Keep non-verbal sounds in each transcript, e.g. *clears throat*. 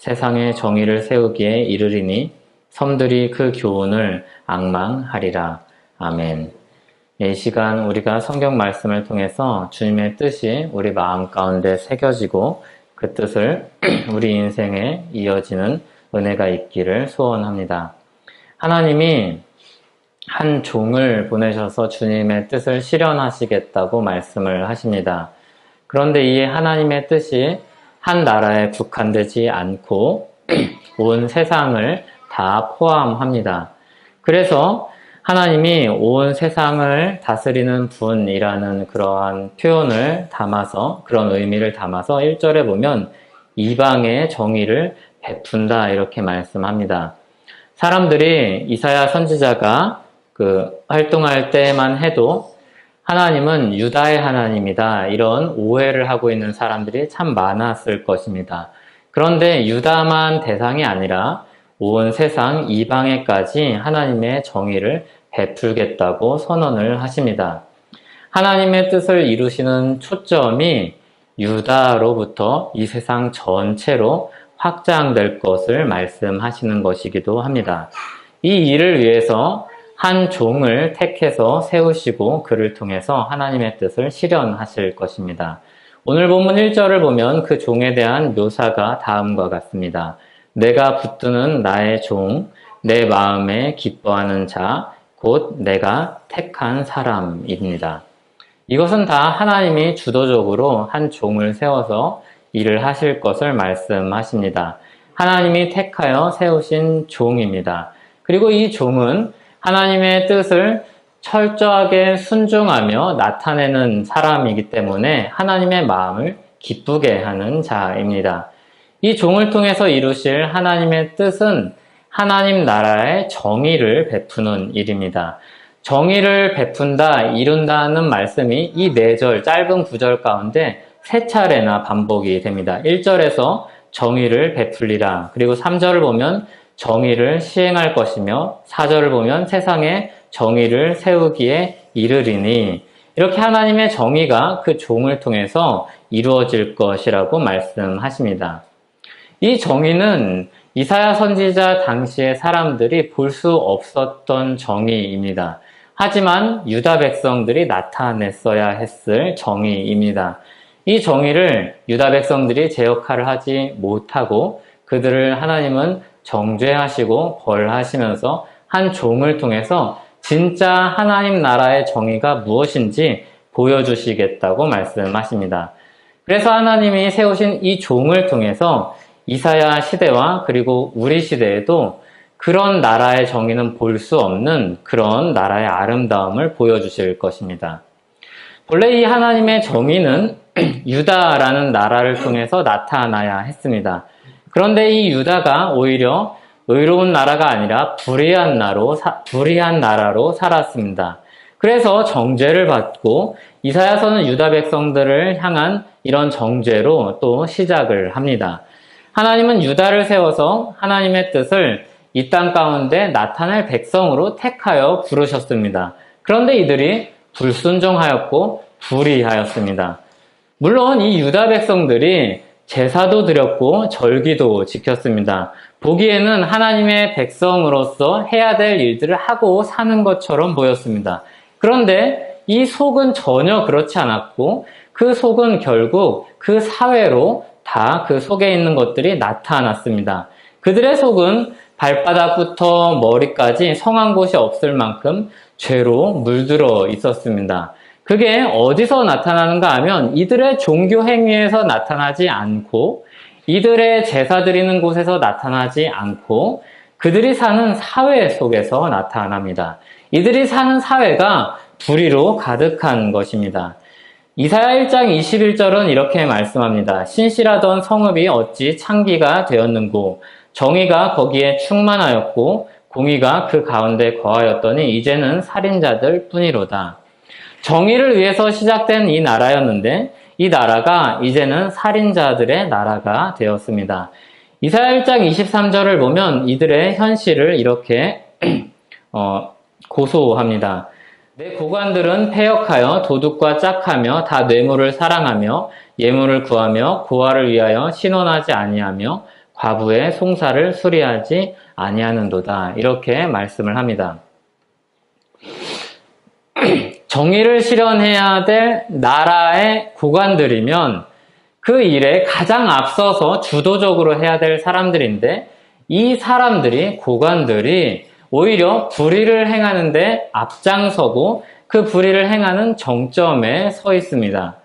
세상에 정의를 세우기에 이르리니 섬들이 그 교훈을 악망하리라. 아멘. 이 시간 우리가 성경 말씀을 통해서 주님의 뜻이 우리 마음 가운데 새겨지고 그 뜻을 *clears throat* 우리 인생에 이어지는 은혜가 있기를 소원합니다. 하나님이 한 종을 보내셔서 주님의 뜻을 실현하시겠다고 말씀을 하십니다. 그런데 이 하나님의 뜻이 한 나라에 국한되지 않고 *clears throat* 온 세상을 다 포함합니다. 그래서 하나님이 온 세상을 다스리는 분이라는 그러한 표현을 담아서 그런 의미를 담아서 1절에 보면 이방의 정의를 베푼다 이렇게 말씀합니다. 사람들이 이사야 선지자가 그 활동할 때만 해도 하나님은 유다의 하나님이다 이런 오해를 하고 있는 사람들이 참 많았을 것입니다. 그런데 유다만 대상이 아니라 온 세상 이방에까지 하나님의 정의를 베풀겠다고 선언을 하십니다. 하나님의 뜻을 이루시는 초점이 유다로부터 이 세상 전체로 확장될 것을 말씀하시는 것이기도 합니다. 이 일을 위해서 한 종을 택해서 세우시고 그를 통해서 하나님의 뜻을 실현하실 것입니다. 오늘 본문 1절을 보면 그 종에 대한 묘사가 다음과 같습니다. 내가 붙드는 나의 종, 내 마음에 기뻐하는 자, 곧 내가 택한 사람입니다. 이것은 다 하나님이 주도적으로 한 종을 세워서 일을 하실 것을 말씀하십니다. 하나님이 택하여 세우신 종입니다. 그리고 이 종은 하나님의 뜻을 철저하게 순종하며 나타내는 사람이기 때문에 하나님의 마음을 기쁘게 하는 자입니다. 이 종을 통해서 이루실 하나님의 뜻은 하나님 나라의 정의를 베푸는 일입니다. 정의를 베푼다, 이룬다는 말씀이 이네 절, 짧은 구절 가운데 세 차례나 반복이 됩니다. 1절에서 정의를 베풀리라. 그리고 3절을 보면 정의를 시행할 것이며 4절을 보면 세상에 정의를 세우기에 이르리니 이렇게 하나님의 정의가 그 종을 통해서 이루어질 것이라고 말씀하십니다. 이 정의는 이사야 선지자 당시의 사람들이 볼 수 없었던 정의입니다. 하지만 유다 백성들이 나타냈어야 했을 정의입니다. 이 정의를 유다 백성들이 제 역할을 하지 못하고 그들을 하나님은 정죄하시고 벌하시면서 한 종을 통해서 진짜 하나님 나라의 정의가 무엇인지 보여주시겠다고 말씀하십니다. 그래서 하나님이 세우신 이 종을 통해서 이사야 시대와 그리고 우리 시대에도 그런 나라의 정의는 볼 수 없는 그런 나라의 아름다움을 보여주실 것입니다. 원래 이 하나님의 정의는 *clears throat* 유다라는 나라를 통해서 나타나야 했습니다. 그런데 이 유다가 오히려 의로운 나라가 아니라 불의한 나라로, 불의한 나라로 살았습니다. 그래서 정죄를 받고 이사야서는 유다 백성들을 향한 이런 정죄로 또 시작을 합니다. 하나님은 유다를 세워서 하나님의 뜻을 이 땅 가운데 나타낼 백성으로 택하여 부르셨습니다. 그런데 이들이 불순종하였고 불의하였습니다. 물론 이 유다 백성들이 제사도 드렸고 절기도 지켰습니다. 보기에는 하나님의 백성으로서 해야 될 일들을 하고 사는 것처럼 보였습니다. 그런데 이 속은 전혀 그렇지 않았고 그 속은 결국 그 사회로 다 그 속에 있는 것들이 나타났습니다. 그들의 속은 발바닥부터 머리까지 성한 곳이 없을 만큼 죄로 물들어 있었습니다. 그게 어디서 나타나는가 하면 이들의 종교 행위에서 나타나지 않고 이들의 제사 드리는 곳에서 나타나지 않고 그들이 사는 사회 속에서 나타납니다. 이들이 사는 사회가 불의로 가득한 것입니다. 이사야 1장 21절은 이렇게 말씀합니다. 신실하던 성읍이 어찌 창기가 되었는고 정의가 거기에 충만하였고 공의가 그 가운데 거하였더니 이제는 살인자들 뿐이로다. 정의를 위해서 시작된 이 나라였는데 이 나라가 이제는 살인자들의 나라가 되었습니다. 이사야 1장 23절을 보면 이들의 현실을 이렇게 *clears throat* 어, 고소합니다. 내 고관들은 폐역하여 도둑과 짝하며 다 뇌물을 사랑하며 예물을 구하며 고아를 위하여 신원하지 아니하며 과부의 송사를 수리하지 아니하는도다. 이렇게 말씀을 합니다. *clears throat* *clears throat* 정의를 실현해야 될 나라의 고관들이면 그 일에 가장 앞서서 주도적으로 해야 될 사람들인데 이 사람들이 고관들이 오히려 불의를 행하는데 앞장서고 그 불의를 행하는 정점에 서 있습니다.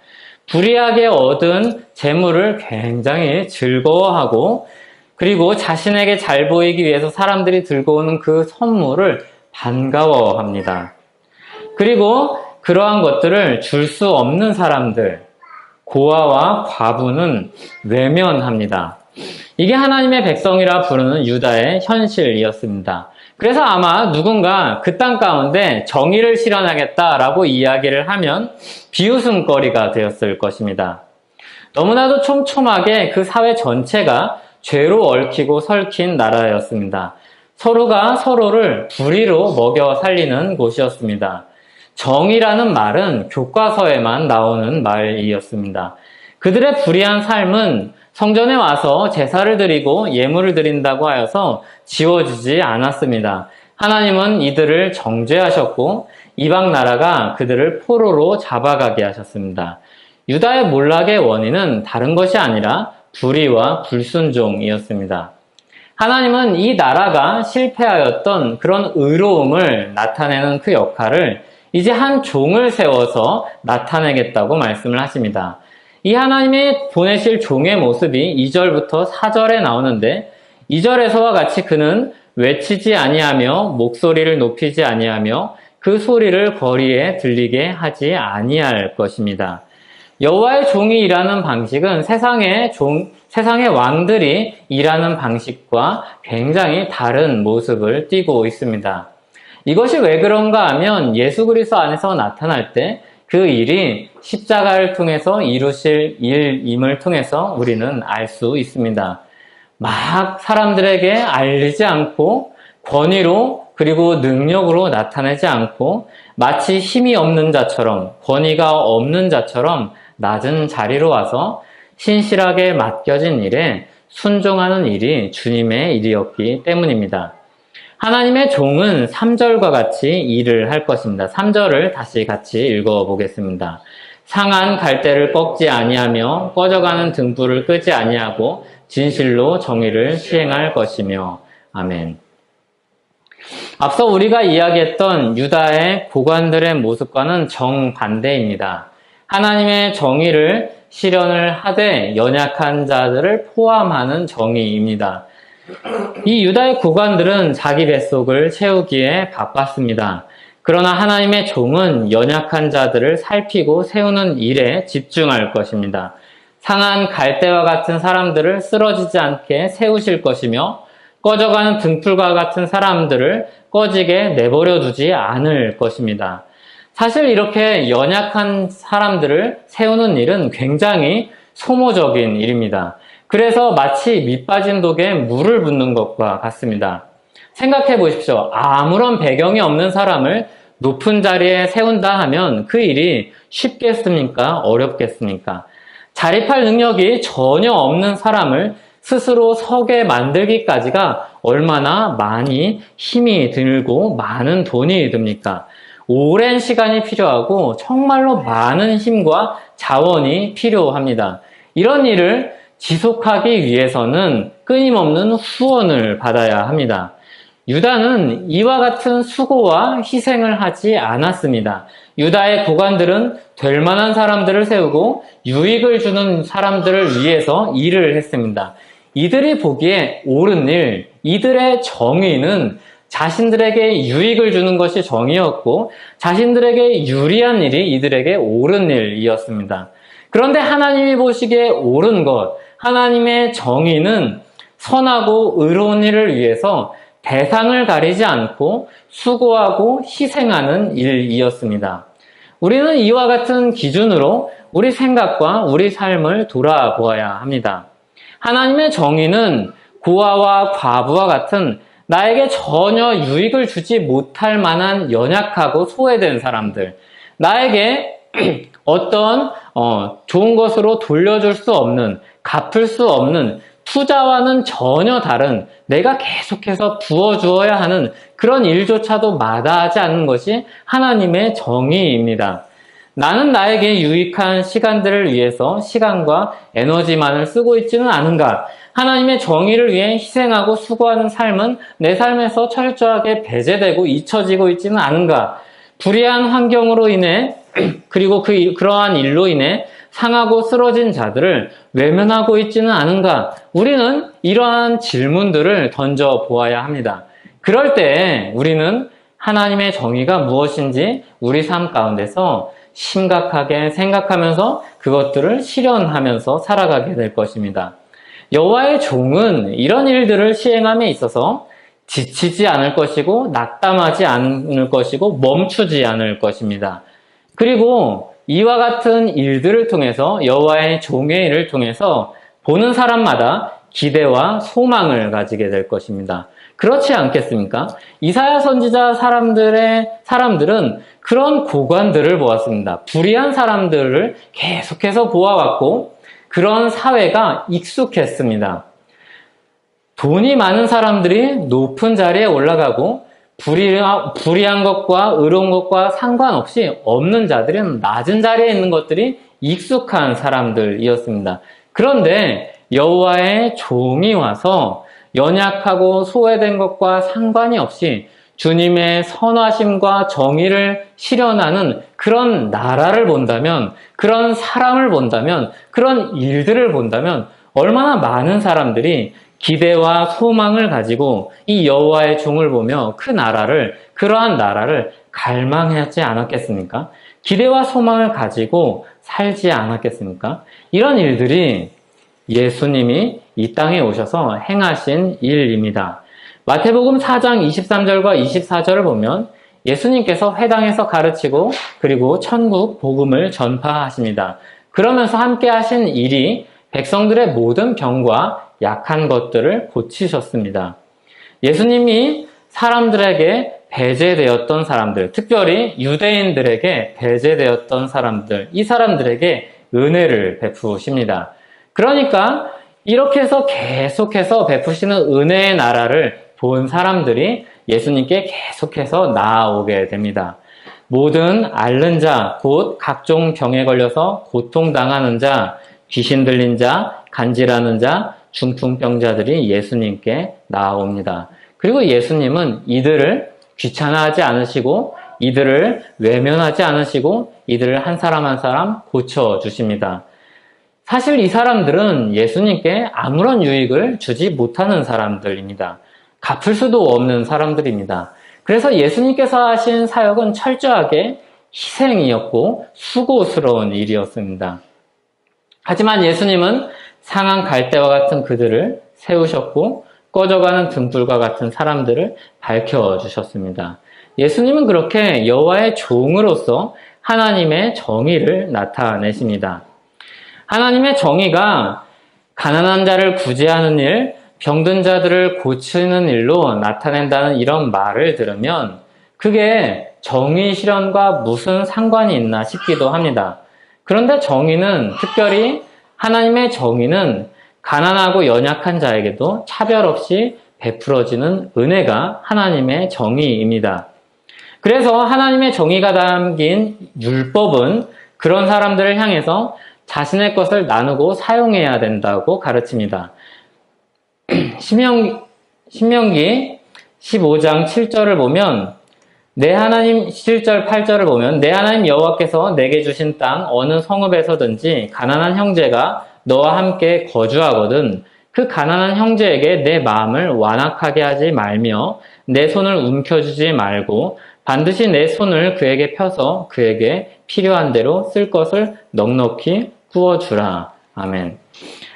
불의하게 얻은 재물을 굉장히 즐거워하고 그리고 자신에게 잘 보이기 위해서 사람들이 들고 오는 그 선물을 반가워합니다. 그리고 그러한 것들을 줄 수 없는 사람들, 고아와 과부는 외면합니다. 이게 하나님의 백성이라 부르는 유다의 현실이었습니다. 그래서 아마 누군가 그 땅 가운데 정의를 실현하겠다라고 이야기를 하면 비웃음거리가 되었을 것입니다. 너무나도 촘촘하게 그 사회 전체가 죄로 얽히고 설킨 나라였습니다. 서로가 서로를 불의로 먹여 살리는 곳이었습니다. 정이라는 말은 교과서에만 나오는 말이었습니다. 그들의 불의한 삶은 성전에 와서 제사를 드리고 예물을 드린다고 하여서 지워지지 않았습니다. 하나님은 이들을 정죄하셨고 이방 나라가 그들을 포로로 잡아가게 하셨습니다. 유다의 몰락의 원인은 다른 것이 아니라 불의와 불순종이었습니다. 하나님은 이 나라가 실패하였던 그런 의로움을 나타내는 그 역할을 이제 한 종을 세워서 나타내겠다고 말씀을 하십니다. 이 하나님이 보내실 종의 모습이 2절부터 4절에 나오는데 2절에서와 같이 그는 외치지 아니하며 목소리를 높이지 아니하며 그 소리를 거리에 들리게 하지 아니할 것입니다. 여호와의 종이 일하는 방식은 세상의 종, 세상의 왕들이 일하는 방식과 굉장히 다른 모습을 띠고 있습니다. 이것이 왜 그런가 하면 예수 그리스도 안에서 나타날 때 그 일이 십자가를 통해서 이루실 일임을 통해서 우리는 알 수 있습니다. 막 사람들에게 알리지 않고 권위로 그리고 능력으로 나타내지 않고 마치 힘이 없는 자처럼 권위가 없는 자처럼 낮은 자리로 와서 신실하게 맡겨진 일에 순종하는 일이 주님의 일이었기 때문입니다. 하나님의 종은 3절과 같이 일을 할 것입니다. 3절을 다시 같이 읽어 보겠습니다. 상한 갈대를 꺾지 아니하며 꺼져가는 등불을 끄지 아니하고 진실로 정의를 시행할 것이며 아멘. 앞서 우리가 이야기했던 유다의 고관들의 모습과는 정반대입니다. 하나님의 정의를 실현을 하되 연약한 자들을 포함하는 정의입니다. 이 유다의 고관들은 자기 뱃속을 채우기에 바빴습니다. 그러나 하나님의 종은 연약한 자들을 살피고 세우는 일에 집중할 것입니다. 상한 갈대와 같은 사람들을 쓰러지지 않게 세우실 것이며 꺼져가는 등불과 같은 사람들을 꺼지게 내버려 두지 않을 것입니다. 사실 이렇게 연약한 사람들을 세우는 일은 굉장히 소모적인 일입니다. 그래서 마치 밑 빠진 독에 물을 붓는 것과 같습니다. 생각해 보십시오. 아무런 배경이 없는 사람을 높은 자리에 세운다 하면 그 일이 쉽겠습니까? 어렵겠습니까? 자립할 능력이 전혀 없는 사람을 스스로 서게 만들기까지가 얼마나 많이 힘이 들고 많은 돈이 듭니까? 오랜 시간이 필요하고 정말로 많은 힘과 자원이 필요합니다. 이런 일을 지속하기 위해서는 끊임없는 후원을 받아야 합니다. 유다는 이와 같은 수고와 희생을 하지 않았습니다. 유다의 고관들은 될 만한 사람들을 세우고 유익을 주는 사람들을 위해서 일을 했습니다. 이들이 보기에 옳은 일, 이들의 정의는 자신들에게 유익을 주는 것이 정의였고 자신들에게 유리한 일이 이들에게 옳은 일이었습니다. 그런데 하나님이 보시기에 옳은 것, 하나님의 정의는 선하고 의로운 일을 위해서 대상을 가리지 않고 수고하고 희생하는 일이었습니다. 우리는 이와 같은 기준으로 우리 생각과 우리 삶을 돌아보아야 합니다. 하나님의 정의는 고아와 과부와 같은 나에게 전혀 유익을 주지 못할 만한 연약하고 소외된 사람들, 나에게 *clears throat* 어떤 어, 좋은 것으로 돌려줄 수 없는, 갚을 수 없는 투자와는 전혀 다른 내가 계속해서 부어주어야 하는 그런 일조차도 마다하지 않는 것이 하나님의 정의입니다. 나는 나에게 유익한 시간들을 위해서 시간과 에너지만을 쓰고 있지는 않은가? 하나님의 정의를 위해 희생하고 수고하는 삶은 내 삶에서 철저하게 배제되고 잊혀지고 있지는 않은가? 불의한 환경으로 인해 *clears throat* 그리고 그 그러한 일로 인해 상하고 쓰러진 자들을 외면하고 있지는 않은가? 우리는 이러한 질문들을 던져 보아야 합니다. 그럴 때 우리는 하나님의 정의가 무엇인지 우리 삶 가운데서 심각하게 생각하면서 그것들을 실현하면서 살아가게 될 것입니다. 여호와의 종은 이런 일들을 시행함에 있어서 지치지 않을 것이고 낙담하지 않을 것이고 멈추지 않을 것입니다. 그리고 이와 같은 일들을 통해서 여호와의 종의 일을 통해서 보는 사람마다 기대와 소망을 가지게 될 것입니다. 그렇지 않겠습니까? 이사야 선지자 사람들의 사람들은 그런 고관들을 보았습니다. 불의한 사람들을 계속해서 보아왔고 그런 사회가 익숙했습니다. 돈이 많은 사람들이 높은 자리에 올라가고 불의한 것과 의로운 것과 상관없이 없는 자들은 낮은 자리에 있는 것들이 익숙한 사람들이었습니다. 그런데 여호와의 종이 와서 연약하고 소외된 것과 상관이 없이 주님의 선하심과 정의를 실현하는 그런 나라를 본다면, 그런 사람을 본다면, 그런 일들을 본다면 얼마나 많은 사람들이 기대와 소망을 가지고 이 여호와의 종을 보며 그 나라를 그러한 나라를 갈망하지 않았겠습니까? 기대와 소망을 가지고 살지 않았겠습니까? 이런 일들이 예수님이 이 땅에 오셔서 행하신 일입니다. 마태복음 4장 23절과 24절을 보면 예수님께서 회당에서 가르치고 그리고 천국 복음을 전파하십니다. 그러면서 함께 하신 일이 백성들의 모든 병과 약한 것들을 고치셨습니다. 예수님이 사람들에게 배제되었던 사람들, 특별히 유대인들에게 배제되었던 사람들, 이 사람들에게 은혜를 베푸십니다. 그러니까 이렇게 해서 계속해서 베푸시는 은혜의 나라를 본 사람들이 예수님께 계속해서 나아오게 됩니다. 모든 앓는 자, 곧 각종 병에 걸려서 고통당하는 자, 귀신 들린 자, 간질하는 자, 중풍병자들이 예수님께 나아옵니다. 그리고 예수님은 이들을 귀찮아하지 않으시고 이들을 외면하지 않으시고 이들을 한 사람 한 사람 고쳐 주십니다. 사실 이 사람들은 예수님께 아무런 유익을 주지 못하는 사람들입니다. 갚을 수도 없는 사람들입니다. 그래서 예수님께서 하신 사역은 철저하게 희생이었고 수고스러운 일이었습니다. 하지만 예수님은 상한 갈대와 같은 그들을 세우셨고 꺼져가는 등불과 같은 사람들을 밝혀 주셨습니다. 예수님은 그렇게 여호와의 종으로서 하나님의 정의를 나타내십니다. 하나님의 정의가 가난한 자를 구제하는 일, 병든 자들을 고치는 일로 나타낸다는 이런 말을 들으면 그게 정의 실현과 무슨 상관이 있나 싶기도 합니다. 그런데 정의는 특별히 하나님의 정의는 가난하고 연약한 자에게도 차별 없이 베풀어지는 은혜가 하나님의 정의입니다. 그래서 하나님의 정의가 담긴 율법은 그런 사람들을 향해서 자신의 것을 나누고 사용해야 된다고 가르칩니다. *clears throat* 신명, 신명기 15장 7절을 보면 내 하나님 7절 8절을 보면 내 하나님 여호와께서 내게 주신 땅 어느 성읍에서든지 가난한 형제가 너와 함께 거주하거든 그 가난한 형제에게 내 마음을 완악하게 하지 말며 내 손을 움켜주지 말고 반드시 내 손을 그에게 펴서 그에게 필요한 대로 쓸 것을 넉넉히 구워주라. 아멘.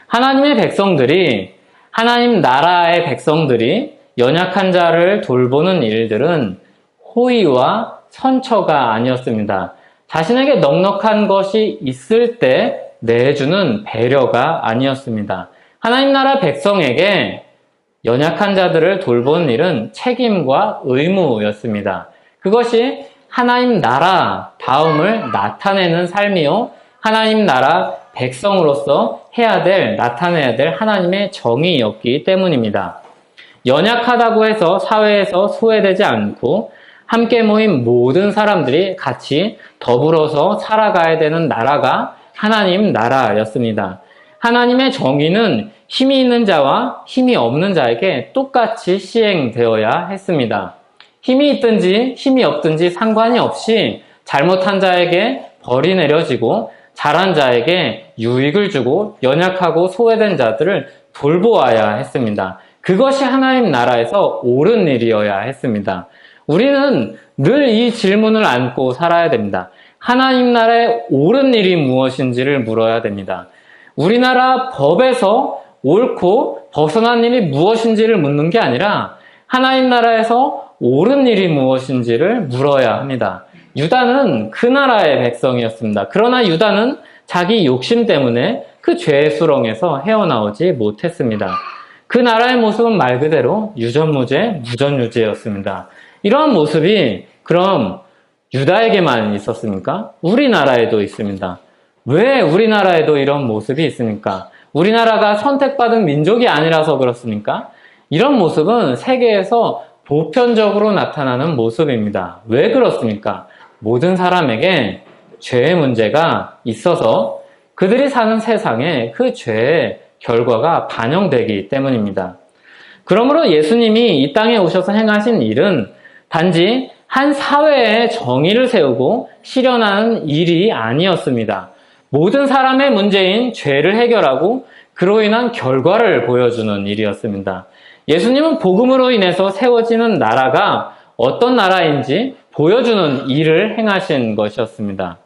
하나님의 백성들이 하나님 나라의 백성들이 연약한 자를 돌보는 일들은 호의와 선처가 아니었습니다. 자신에게 넉넉한 것이 있을 때 내주는 배려가 아니었습니다. 하나님 나라 백성에게 연약한 자들을 돌보는 일은 책임과 의무였습니다. 그것이 하나님 나라 다음을 나타내는 삶이요. 하나님 나라 백성으로서 해야 될, 나타내야 될 하나님의 정의였기 때문입니다. 연약하다고 해서 사회에서 소외되지 않고 함께 모인 모든 사람들이 같이 더불어서 살아가야 되는 나라가 하나님 나라였습니다. 하나님의 정의는 힘이 있는 자와 힘이 없는 자에게 똑같이 시행되어야 했습니다. 힘이 있든지 힘이 없든지 상관이 없이 잘못한 자에게 벌이 내려지고 잘한 자에게 유익을 주고 연약하고 소외된 자들을 돌보아야 했습니다. 그것이 하나님 나라에서 옳은 일이어야 했습니다. 우리는 늘 이 질문을 안고 살아야 됩니다. 하나님 나라의 옳은 일이 무엇인지를 물어야 됩니다. 우리나라 법에서 옳고 벗어난 일이 무엇인지를 묻는 게 아니라 하나님 나라에서 옳은 일이 무엇인지를 물어야 합니다. 유다는 그 나라의 백성이었습니다. 그러나 유다는 자기 욕심 때문에 그 죄의 수렁에서 헤어나오지 못했습니다. 그 나라의 모습은 말 그대로 유전무죄, 무전유죄였습니다. 이러한 모습이 그럼 유다에게만 있었습니까? 우리나라에도 있습니다. 왜 우리나라에도 이런 모습이 있습니까? 우리나라가 선택받은 민족이 아니라서 그렇습니까? 이런 모습은 세계에서 보편적으로 나타나는 모습입니다. 왜 그렇습니까? 모든 사람에게 죄의 문제가 있어서 그들이 사는 세상에 그 죄의 결과가 반영되기 때문입니다. 그러므로 예수님이 이 땅에 오셔서 행하신 일은 단지 한 사회의 정의를 세우고 실현하는 일이 아니었습니다. 모든 사람의 문제인 죄를 해결하고 그로 인한 결과를 보여주는 일이었습니다. 예수님은 복음으로 인해서 세워지는 나라가 어떤 나라인지 보여주는 일을 행하신 것이었습니다.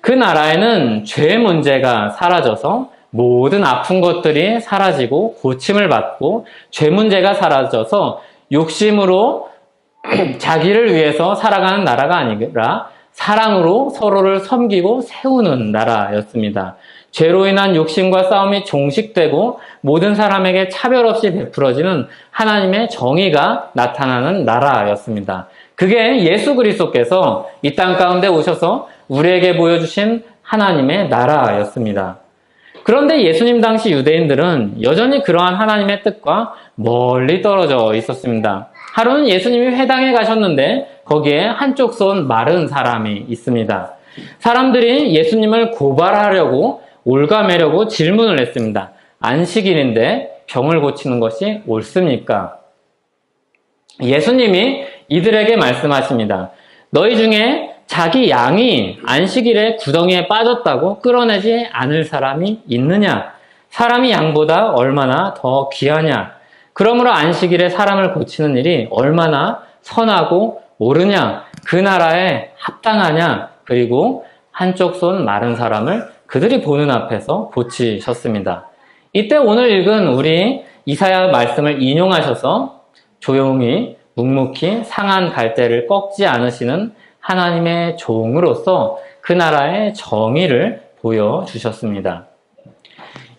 그 나라에는 죄 문제가 사라져서 모든 아픈 것들이 사라지고 고침을 받고 죄 문제가 사라져서 욕심으로 *clears throat* 자기를 위해서 살아가는 나라가 아니라 사랑으로 서로를 섬기고 세우는 나라였습니다. 죄로 인한 욕심과 싸움이 종식되고 모든 사람에게 차별 없이 베풀어지는 하나님의 정의가 나타나는 나라였습니다. 그게 예수 그리스도께서 이 땅 가운데 오셔서 우리에게 보여주신 하나님의 나라였습니다. 그런데 예수님 당시 유대인들은 여전히 그러한 하나님의 뜻과 멀리 떨어져 있었습니다. 하루는 예수님이 회당에 가셨는데 거기에 한쪽 손 마른 사람이 있습니다. 사람들이 예수님을 고발하려고 올가매려고 질문을 했습니다. 안식일인데 병을 고치는 것이 옳습니까? 예수님이 이들에게 말씀하십니다. 너희 중에 자기 양이 안식일에 구덩이에 빠졌다고 끌어내지 않을 사람이 있느냐? 사람이 양보다 얼마나 더 귀하냐? 그러므로 안식일에 사람을 고치는 일이 얼마나 선하고 옳으냐? 그 나라에 합당하냐? 그리고 한쪽 손 마른 사람을 그들이 보는 앞에서 고치셨습니다. 이때 오늘 읽은 우리 이사야 말씀을 인용하셔서 조용히 묵묵히 상한 갈대를 꺾지 않으시는 하나님의 종으로서 그 나라의 정의를 보여주셨습니다.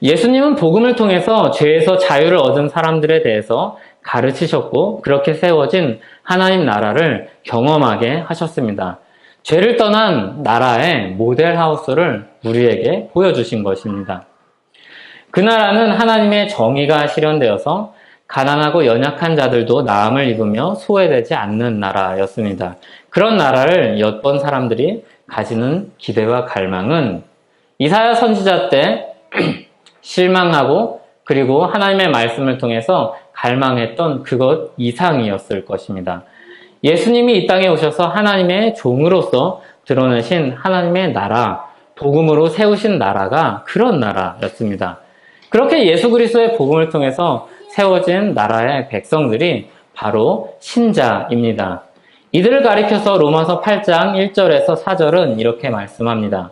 예수님은 복음을 통해서 죄에서 자유를 얻은 사람들에 대해서 가르치셨고 그렇게 세워진 하나님 나라를 경험하게 하셨습니다. 죄를 떠난 나라의 모델 하우스를 우리에게 보여주신 것입니다. 그 나라는 하나님의 정의가 실현되어서 가난하고 연약한 자들도 나음을 입으며 소외되지 않는 나라였습니다. 그런 나라를 엿본 사람들이 가지는 기대와 갈망은 이사야 선지자 때 *clears throat* 실망하고 그리고 하나님의 말씀을 통해서 갈망했던 그것 이상이었을 것입니다. 예수님이 이 땅에 오셔서 하나님의 종으로서 드러내신 하나님의 나라, 복음으로 세우신 나라가 그런 나라였습니다. 그렇게 예수 그리스도의 복음을 통해서 세워진 나라의 백성들이 바로 신자입니다. 이들을 가리켜서 로마서 8장 1절에서 4절은 이렇게 말씀합니다.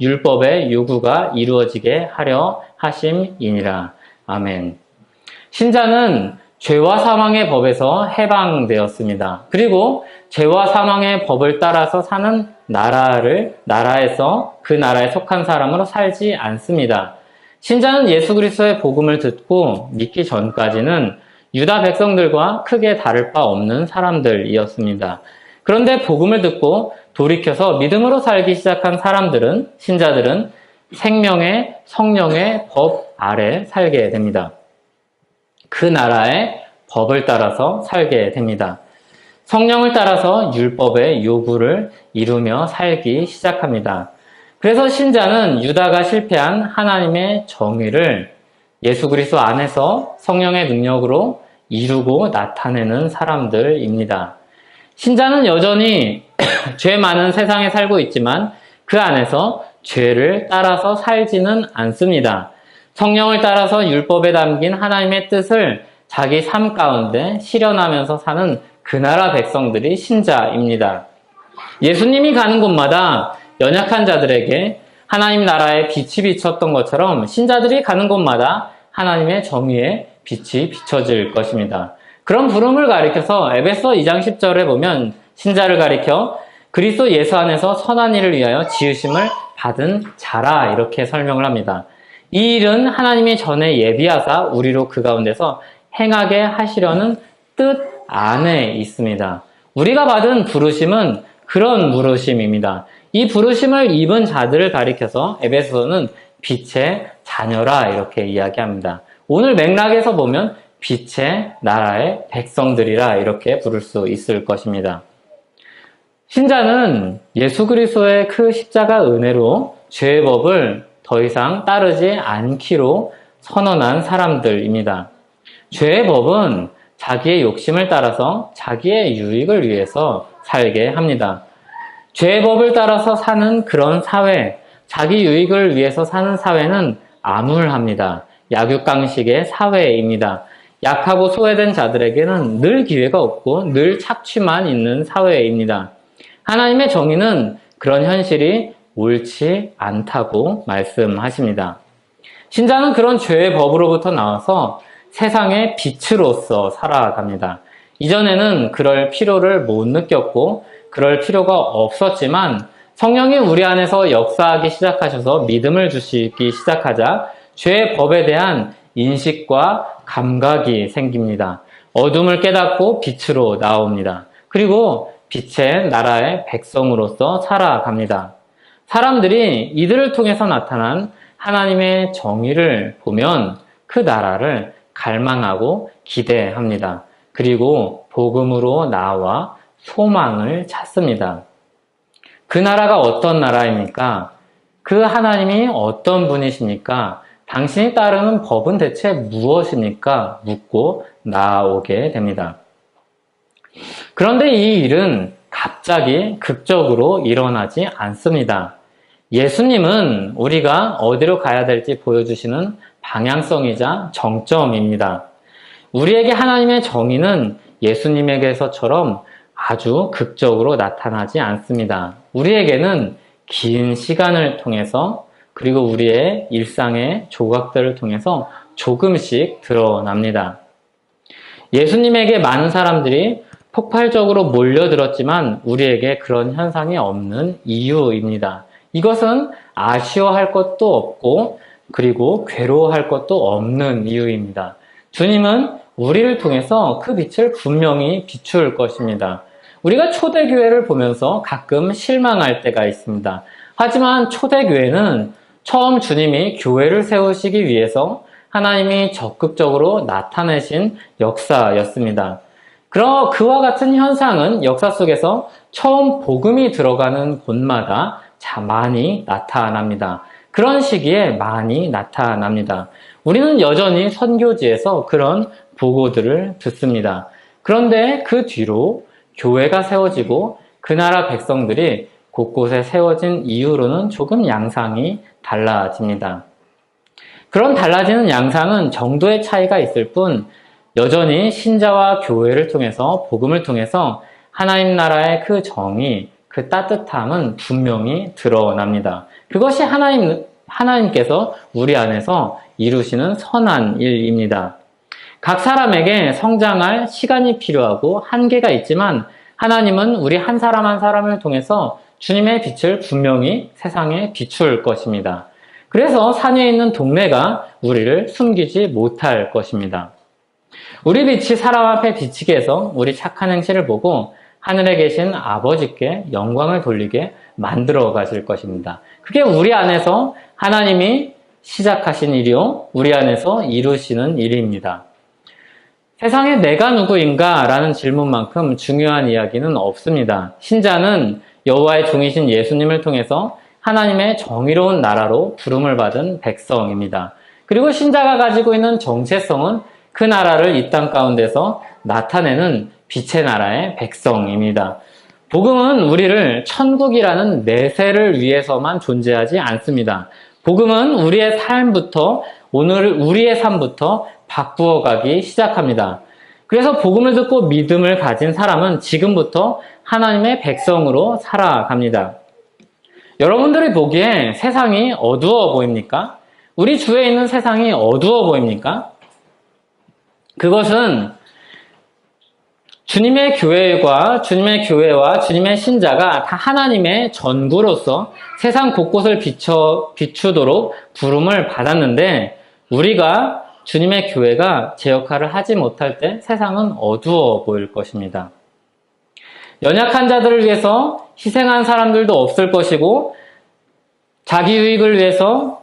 율법의 요구가 이루어지게 하려 하심이니라. 아멘. 신자는 죄와 사망의 법에서 해방되었습니다. 그리고 죄와 사망의 법을 따라서 사는 나라를 나라에서 그 나라에 속한 사람으로 살지 않습니다. 신자는 예수 그리스도의 복음을 듣고 믿기 전까지는 유다 백성들과 크게 다를 바 없는 사람들이었습니다. 그런데 복음을 듣고 돌이켜서 믿음으로 살기 시작한 사람들은 신자들은 생명의 성령의 법 아래 살게 됩니다. 그 나라의 법을 따라서 살게 됩니다. 성령을 따라서 율법의 요구를 이루며 살기 시작합니다. 그래서 신자는 유다가 실패한 하나님의 정의를 예수 그리스도 안에서 성령의 능력으로 이루고 나타내는 사람들입니다. 신자는 여전히 *coughs* 죄 많은 세상에 살고 있지만 그 안에서 죄를 따라서 살지는 않습니다. 성령을 따라서 율법에 담긴 하나님의 뜻을 자기 삶 가운데 실현하면서 사는 그 나라 백성들이 신자입니다. 예수님이 가는 곳마다 연약한 자들에게 하나님 나라의 빛이 비쳤던 것처럼 신자들이 가는 곳마다 하나님의 정의의 빛이 비춰질 것입니다. 그런 부름을 가리켜서 에베소 2장 10절에 보면 신자를 가리켜 그리스도 예수 안에서 선한 일을 위하여 지으심을 받은 자라 이렇게 설명을 합니다. 이 일은 하나님이 전에 예비하사 우리로 그 가운데서 행하게 하시려는 뜻 안에 있습니다. 우리가 받은 부르심은 그런 부르심입니다. 이 부르심을 입은 자들을 가리켜서 에베소는 빛의 자녀라 이렇게 이야기합니다. 오늘 맥락에서 보면 빛의 나라의 백성들이라 이렇게 부를 수 있을 것입니다. 신자는 예수 그리스도의 그 십자가 은혜로 죄의 법을 더 이상 따르지 않기로 선언한 사람들입니다. 죄의 법은 자기의 욕심을 따라서 자기의 유익을 위해서 살게 합니다. 죄의 법을 따라서 사는 그런 사회, 자기 유익을 위해서 사는 사회는 암울합니다. 약육강식의 사회입니다. 약하고 소외된 자들에게는 늘 기회가 없고 늘 착취만 있는 사회입니다. 하나님의 정의는 그런 현실이 옳지 않다고 말씀하십니다. 신자는 그런 죄의 법으로부터 나와서 세상의 빛으로서 살아갑니다. 이전에는 그럴 필요를 못 느꼈고 그럴 필요가 없었지만 성령이 우리 안에서 역사하기 시작하셔서 믿음을 주시기 시작하자 죄의 법에 대한 인식과 감각이 생깁니다. 어둠을 깨닫고 빛으로 나옵니다. 그리고 빛의 나라의 백성으로서 살아갑니다. 사람들이 이들을 통해서 나타난 하나님의 정의를 보면 그 나라를 갈망하고 기대합니다. 그리고 복음으로 나와 소망을 찾습니다. 그 나라가 어떤 나라입니까? 그 하나님이 어떤 분이십니까? 당신이 따르는 법은 대체 무엇입니까? 묻고 나오게 됩니다. 그런데 이 일은 갑자기 극적으로 일어나지 않습니다. 예수님은 우리가 어디로 가야 될지 보여주시는 방향성이자 정점입니다. 우리에게 하나님의 정의는 예수님에게서처럼 아주 극적으로 나타나지 않습니다. 우리에게는 긴 시간을 통해서 그리고 우리의 일상의 조각들을 통해서 조금씩 드러납니다. 예수님에게 많은 사람들이 폭발적으로 몰려들었지만 우리에게 그런 현상이 없는 이유입니다. 이것은 아쉬워할 것도 없고 그리고 괴로워할 것도 없는 이유입니다. 주님은 우리를 통해서 그 빛을 분명히 비출 것입니다. 우리가 초대교회를 보면서 가끔 실망할 때가 있습니다. 하지만 초대교회는 처음 주님이 교회를 세우시기 위해서 하나님이 적극적으로 나타내신 역사였습니다. 그러 그와 같은 현상은 역사 속에서 처음 복음이 들어가는 곳마다 많이 나타납니다. 그런 시기에 많이 나타납니다. 우리는 여전히 선교지에서 그런 보고들을 듣습니다. 그런데 그 뒤로 교회가 세워지고 그 나라 백성들이 곳곳에 세워진 이후로는 조금 양상이 달라집니다. 그런 달라지는 양상은 정도의 차이가 있을 뿐 여전히 신자와 교회를 통해서 복음을 통해서 하나님 나라의 그 정의, 그 따뜻함은 분명히 드러납니다. 그것이 하나님 하나님께서 우리 안에서 이루시는 선한 일입니다. 각 사람에게 성장할 시간이 필요하고 한계가 있지만 하나님은 우리 한 사람 한 사람을 통해서 주님의 빛을 분명히 세상에 비출 것입니다. 그래서 산에 있는 동네가 우리를 숨기지 못할 것입니다. 우리 빛이 사람 앞에 비치게 해서 우리 착한 행실을 보고 하늘에 계신 아버지께 영광을 돌리게 만들어 가실 것입니다. 그게 우리 안에서 하나님이 시작하신 일이요, 우리 안에서 이루시는 일입니다. 세상에 내가 누구인가? 라는 질문만큼 중요한 이야기는 없습니다. 신자는 여호와의 종이신 예수님을 통해서 하나님의 정의로운 나라로 부름을 받은 백성입니다. 그리고 신자가 가지고 있는 정체성은 그 나라를 이 땅 가운데서 나타내는 빛의 나라의 백성입니다. 복음은 우리를 천국이라는 내세를 위해서만 존재하지 않습니다. 복음은 우리의 삶부터 오늘 우리의 삶부터 바꾸어 가기 시작합니다. 그래서 복음을 듣고 믿음을 가진 사람은 지금부터 하나님의 백성으로 살아갑니다. 여러분들이 보기에 세상이 어두워 보입니까? 우리 주위에 있는 세상이 어두워 보입니까? 그것은 주님의 교회와 주님의 교회와 주님의 신자가 다 하나님의 전구로서 세상 곳곳을 비춰 비추도록 부름을 받았는데 우리가 주님의 교회가 제 역할을 하지 못할 때 세상은 어두워 보일 것입니다. 연약한 자들을 위해서 희생한 사람들도 없을 것이고 자기 유익을 위해서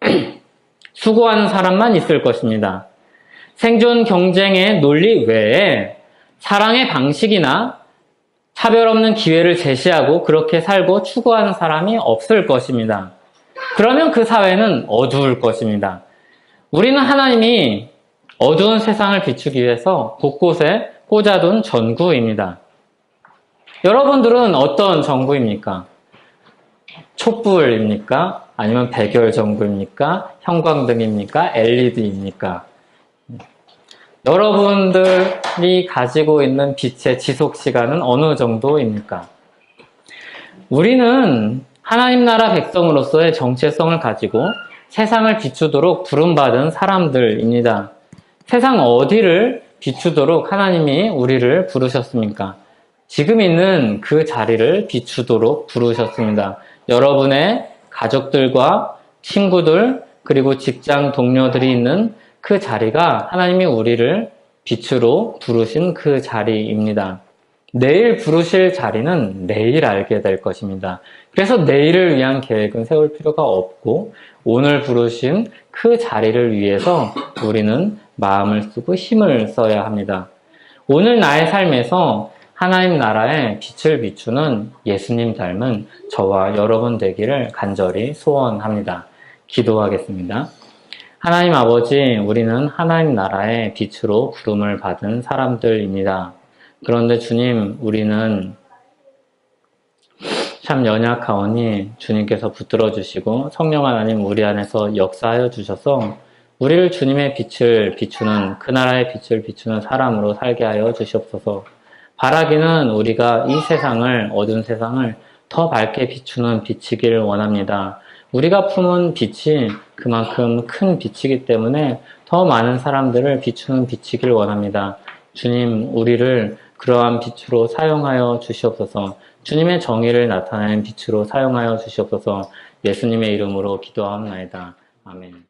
*clears throat* 수고하는 사람만 있을 것입니다. 생존 경쟁의 논리 외에 사랑의 방식이나 차별 없는 기회를 제시하고 그렇게 살고 추구하는 사람이 없을 것입니다. 그러면 그 사회는 어두울 것입니다. 우리는 하나님이 어두운 세상을 비추기 위해서 곳곳에 꽂아둔 전구입니다. 여러분들은 어떤 전구입니까? 촛불입니까? 아니면 백열 전구입니까? 형광등입니까? LED입니까? 여러분들이 가지고 있는 빛의 지속 시간은 어느 정도입니까? 우리는 하나님 나라 백성으로서의 정체성을 가지고 세상을 비추도록 부름받은 사람들입니다. 세상 어디를 비추도록 하나님이 우리를 부르셨습니까? 지금 있는 그 자리를 비추도록 부르셨습니다. 여러분의 가족들과 친구들, 그리고 직장 동료들이 있는 그 자리가 하나님이 우리를 빛으로 부르신 그 자리입니다. 내일 부르실 자리는 내일 알게 될 것입니다. 그래서 내일을 위한 계획은 세울 필요가 없고 오늘 부르신 그 자리를 위해서 우리는 마음을 쓰고 힘을 써야 합니다. 오늘 나의 삶에서 하나님 나라의 빛을 비추는 예수님 닮은 저와 여러분 되기를 간절히 소원합니다. 기도하겠습니다. 하나님 아버지, 우리는 하나님 나라의 빛으로 부름을 받은 사람들입니다. 그런데 주님, 우리는 참 연약하오니 주님께서 붙들어 주시고 성령 하나님 우리 안에서 역사하여 주셔서 우리를 주님의 빛을 비추는 그 나라의 빛을 비추는 사람으로 살게 하여 주시옵소서. 바라기는 우리가 이 세상을 어두운 세상을 더 밝게 비추는 빛이길 원합니다. 우리가 품은 빛이 그만큼 큰 빛이기 때문에 더 많은 사람들을 비추는 빛이길 원합니다. 주님, 우리를 그러한 빛으로 사용하여 주시옵소서. 주님의 정의를 나타내는 빛으로 사용하여 주시옵소서. 예수님의 이름으로 기도하옵나이다. 아멘.